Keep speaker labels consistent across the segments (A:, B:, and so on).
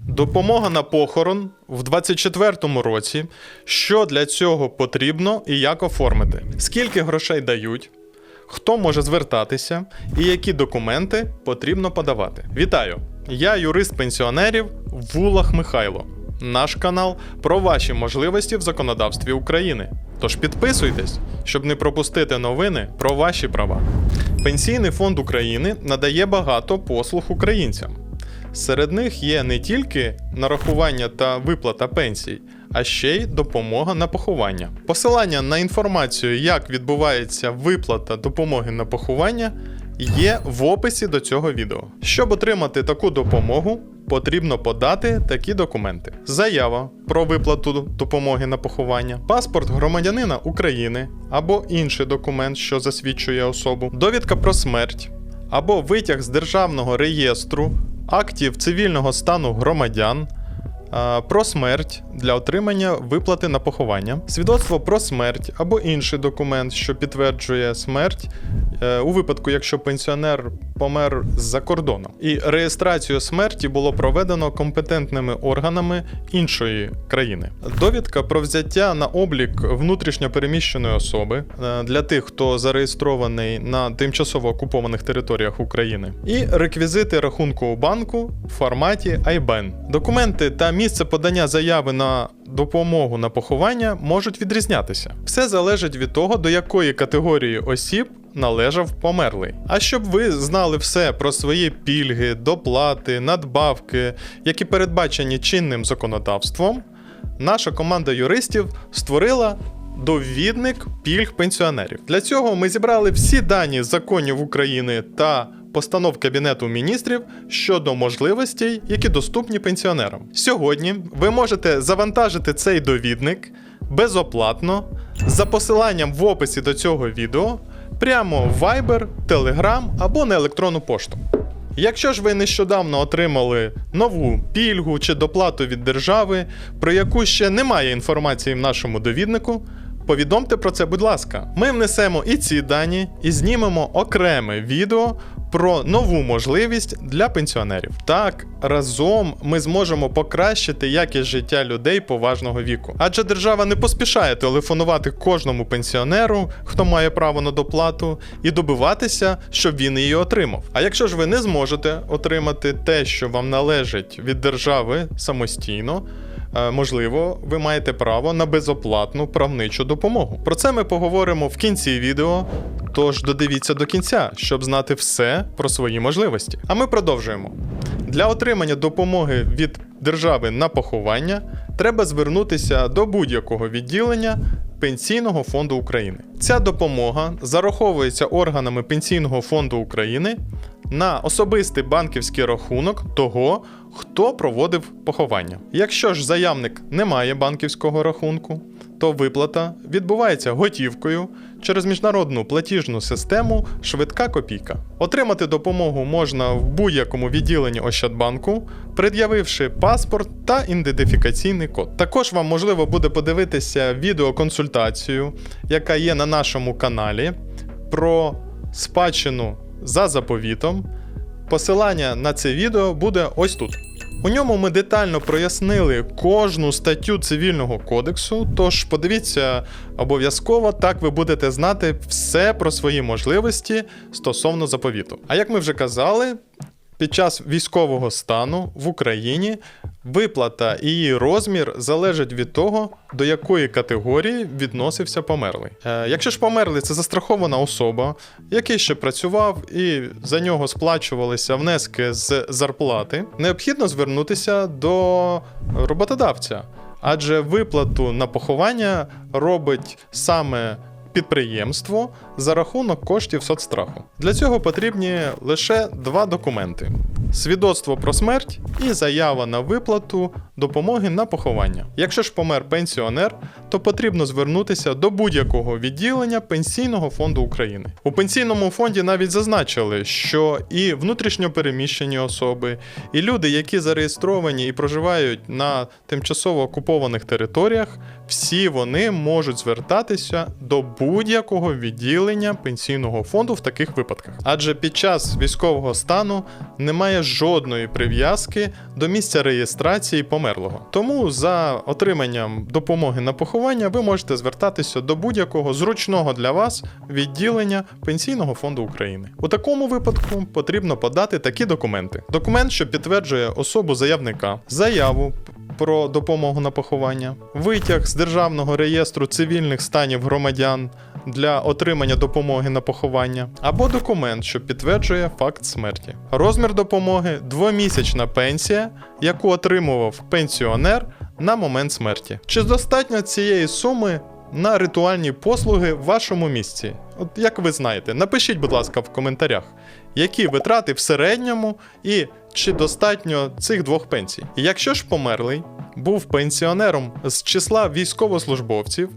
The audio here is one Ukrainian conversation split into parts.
A: Допомога на похорон в 24-му році. Що для цього потрібно і як оформити? Скільки грошей дають? Хто може звертатися і які документи потрібно подавати? Вітаю! Я юрист пенсіонерів Вулах Михайло. Наш канал про ваші можливості в законодавстві України. Тож підписуйтесь, щоб не пропустити новини про ваші права. Пенсійний фонд України надає багато послуг українцям. Серед них є не тільки нарахування та виплата пенсій, а ще й допомога на поховання. Посилання на інформацію, як відбувається виплата допомоги на поховання, є в описі до цього відео. Щоб отримати таку допомогу, потрібно подати такі документи: заява про виплату допомоги на поховання, паспорт громадянина України або інший документ, що засвідчує особу, довідка про смерть або витяг з державного реєстру актів цивільного стану громадян. Про смерть для отримання виплати на поховання, свідоцтво про смерть або інший документ, що підтверджує смерть е, у випадку, якщо пенсіонер помер за кордоном, і реєстрацію смерті було проведено компетентними органами іншої країни. Довідка про взяття на облік внутрішньо переміщеної особи е, для тих, хто зареєстрований на тимчасово окупованих територіях України, і реквізити рахунку у банку в форматі IBAN. Документи та місце подання заяви на допомогу на поховання можуть відрізнятися. Все залежить від того, до якої категорії осіб належав померлий. А щоб ви знали все про свої пільги, доплати, надбавки, які передбачені чинним законодавством, наша команда юристів створила довідник пільг пенсіонерів. Для цього ми зібрали всі дані законів України та постанов Кабінету міністрів щодо можливостей, які доступні пенсіонерам. Сьогодні ви можете завантажити цей довідник безоплатно за посиланням в описі до цього відео прямо в Viber, Telegram або на електронну пошту. Якщо ж ви нещодавно отримали нову пільгу чи доплату від держави, про яку ще немає інформації в нашому довіднику, повідомте про це, будь ласка. Ми внесемо і ці дані, і знімемо окреме відео про нову можливість для пенсіонерів. Так, разом ми зможемо покращити якість життя людей поважного віку. Адже держава не поспішає телефонувати кожному пенсіонеру, хто має право на доплату, і добиватися, щоб він її отримав. А якщо ж ви не зможете отримати те, що вам належить від держави самостійно. Е, Можливо, ви маєте право на безоплатну правничу допомогу. Про це ми поговоримо в кінці відео. Тож додивіться до кінця, щоб знати все про свої можливості. А ми продовжуємо. Для отримання допомоги від держави на поховання треба звернутися до будь-якого відділення Пенсійного фонду України. Ця допомога зараховується органами Пенсійного фонду України на особистий банківський рахунок того, хто проводив поховання. Якщо ж заявник не має банківського рахунку, то виплата відбувається готівкою через міжнародну платіжну систему Швидка копійка. Отримати допомогу можна в будь-якому відділенні Ощадбанку, пред'явивши паспорт та ідентифікаційний код. Також вам можливо буде подивитися відеоконсультацію, яка є на нашому каналі, про спадщину за заповітом. Посилання на це відео буде ось тут. У ньому ми детально прояснили кожну статтю цивільного кодексу, тож подивіться обов'язково, так ви будете знати все про свої можливості стосовно заповіту. А як ми вже казали, під час військового стану в Україні виплата і її розмір залежать від того, до якої категорії відносився померлий. Е, якщо ж померлий це застрахована особа, який ще працював і за нього сплачувалися внески з зарплати, необхідно звернутися до роботодавця, адже виплату на поховання робить саме підприємство за рахунок коштів соцстраху. Для цього потрібні лише два документи: свідоцтво про смерть і заява на виплату допомоги на поховання. Якщо ж помер пенсіонер, то потрібно звернутися до будь-якого відділення Пенсійного фонду України. У пенсійному фонді навіть зазначили, що і внутрішньопереміщені особи, і люди, які зареєстровані і проживають на тимчасово окупованих територіях, всі вони можуть звертатися до будь-якого відділення пенсійного фонду в таких випадках. Адже під час військового стану немає жодної прив'язки до місця реєстрації померлого. Тому за отриманням допомоги на поховання ви можете звертатися до будь-якого зручного для вас відділення Пенсійного фонду України. У такому випадку потрібно подати такі документи: документ, що підтверджує особу заявника, заяву про допомогу на поховання, витяг з державного реєстру цивільних станів громадян для отримання допомоги на поховання, або документ, що підтверджує факт смерті. Розмір допомоги двомісячна пенсія, яку отримував пенсіонер на момент смерті. Чи достатньо цієї суми на ритуальні послуги в вашому місці? От як ви знаєте, напишіть, будь ласка, в коментарях, які витрати в середньому і чи достатньо цих двох пенсій. І Якщо ж померлий був пенсіонером з числа військовослужбовців,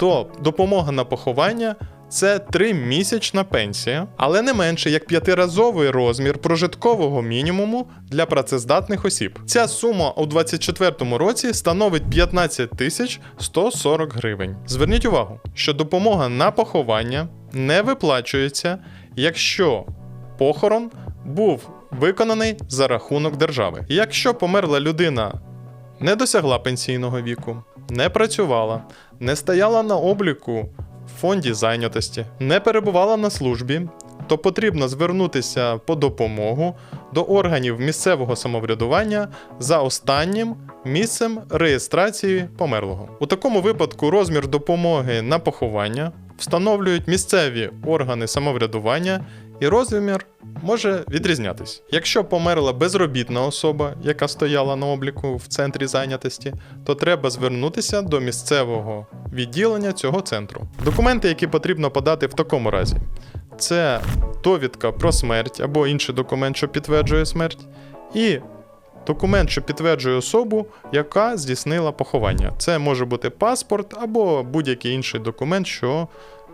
A: то допомога на поховання це тримісячна пенсія, але не менше як п'ятиразовий розмір прожиткового мінімуму для працездатних осіб. Ця сума у 2024 році становить 15 тисяч 140 гривень. Зверніть увагу, що допомога на поховання не виплачується, якщо похорон був виконаний за рахунок держави. Якщо померла людина не досягла пенсійного віку, не працювала, не стояла на обліку в фонді зайнятості, не перебувала на службі, то потрібно звернутися по допомогу до органів місцевого самоврядування за останнім місцем реєстрації померлого. У такому випадку розмір допомоги на поховання встановлюють місцеві органи самоврядування і розмір може відрізнятись. Якщо померла безробітна особа, яка стояла на обліку в центрі зайнятості, то треба звернутися до місцевого відділення цього центру. Документи, які потрібно подати в такому разі, це довідка про смерть або інший документ, що підтверджує смерть, і документ, що підтверджує особу, яка здійснила поховання. Це може бути паспорт або будь-який інший документ, що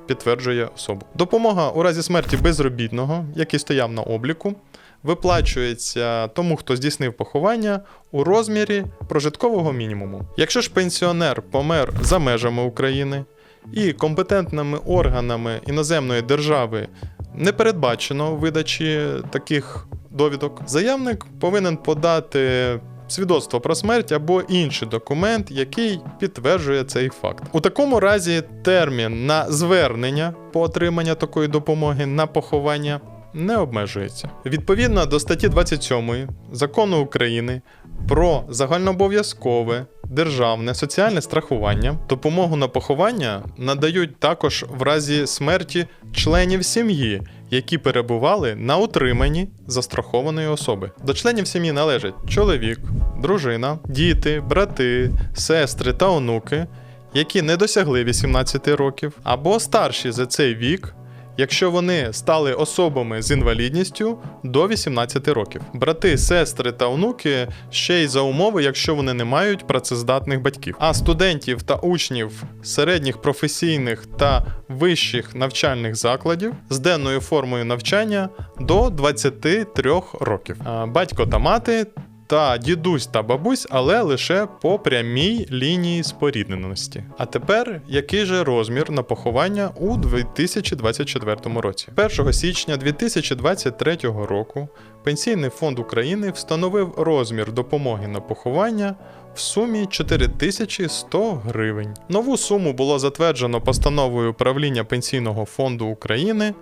A: підтверджує особу. Допомога у разі смерті безробітного, який стояв на обліку, виплачується тому, хто здійснив поховання у розмірі прожиткового мінімуму. Якщо ж пенсіонер помер за межами України і компетентними органами іноземної держави не передбачено видачі таких довідок, заявник повинен подати свідоцтво про смерть або інший документ, який підтверджує цей факт. У такому разі термін на звернення по отримання такої допомоги на поховання не обмежується. Відповідно до статті 27 закону України про загальнообов'язкове державне соціальне страхування, допомогу на поховання надають також в разі смерті членів сім'ї, які перебували на утриманні застрахованої особи. До членів сім'ї належать чоловік, дружина, діти, брати, сестри та онуки, які не досягли 18 років, або старші за цей вік. Якщо вони стали особами з інвалідністю до 18 років, брати, сестри та онуки ще й за умови, якщо вони не мають працездатних батьків. А студентів та учнів середніх професійних та вищих навчальних закладів з денною формою навчання до 23 років. Батько та мати. Та дідусь та бабусь, але лише по прямій лінії спорідненості. А тепер який же розмір на поховання у 2024 році? 1 січня 2023 року Пенсійний фонд України встановив розмір допомоги на поховання в сумі 4100 гривень. Нову суму було затверджено постановою управління Пенсійного фонду України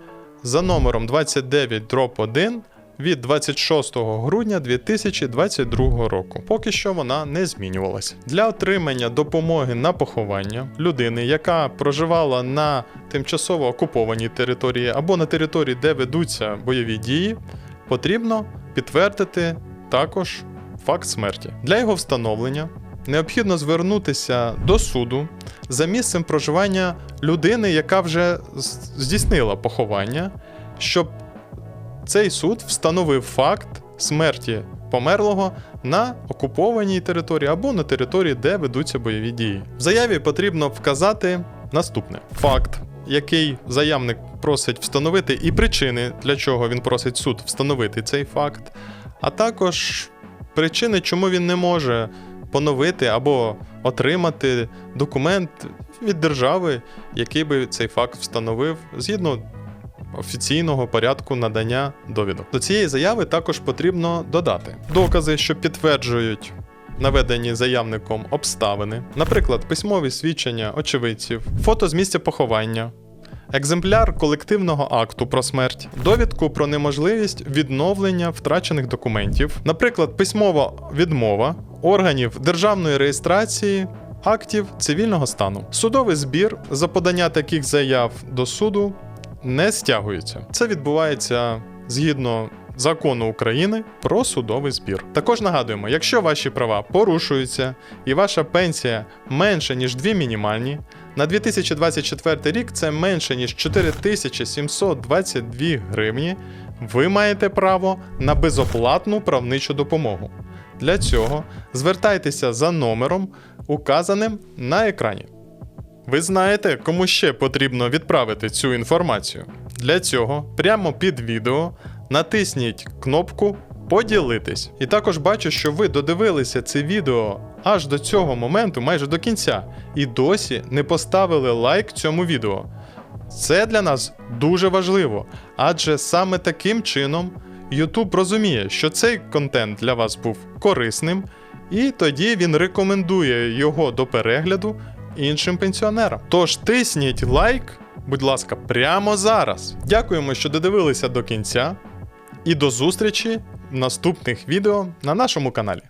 A: за номером 29 1 від 26 грудня 2022 року. Поки що вона не змінювалася. Для отримання допомоги на поховання людини, яка проживала на тимчасово окупованій території або на території, де ведуться бойові дії, потрібно підтвердити також факт смерті. Для його встановлення необхідно звернутися до суду за місцем проживання людини, яка вже здійснила поховання, щоб цей суд встановив факт смерті померлого на окупованій території або на території, де ведуться бойові дії. В заяві потрібно вказати наступне: факт, який заявник просить встановити, і причини, для чого він просить суд встановити цей факт, а також причини, чому він не може поновити або отримати документ від держави, який би цей факт встановив згідно офіційного порядку надання довідок. До цієї заяви також потрібно додати докази, що підтверджують. Наведені заявником обставини, наприклад, письмові свідчення очевидців, фото з місця поховання, екземпляр колективного акту про смерть, довідку про неможливість відновлення втрачених документів, наприклад, письмова відмова органів державної реєстрації актів цивільного стану. Судовий збір за подання таких заяв до суду не стягується. Це відбувається згідно закону України про судовий збір. Також нагадуємо, якщо ваші права порушуються і ваша пенсія менше ніж дві мінімальні, на 2024 рік це менше ніж 4722 гривні, ви маєте право на безоплатну правничу допомогу. Для цього звертайтеся за номером, указаним на екрані. Ви знаєте, кому ще потрібно відправити цю інформацію. Для цього прямо під відео натисніть кнопку Поділитись. І також бачу, що ви додивилися це відео аж до цього моменту, майже до кінця, і досі не поставили лайк цьому відео. Це для нас дуже важливо, адже саме таким чином YouTube розуміє, що цей контент для вас був корисним, і тоді він рекомендує його до перегляду іншим пенсіонерам. Тож тисніть лайк, будь ласка, прямо зараз. Дякуємо, що додивилися до кінця, і до зустрічі в наступних відео на нашому каналі.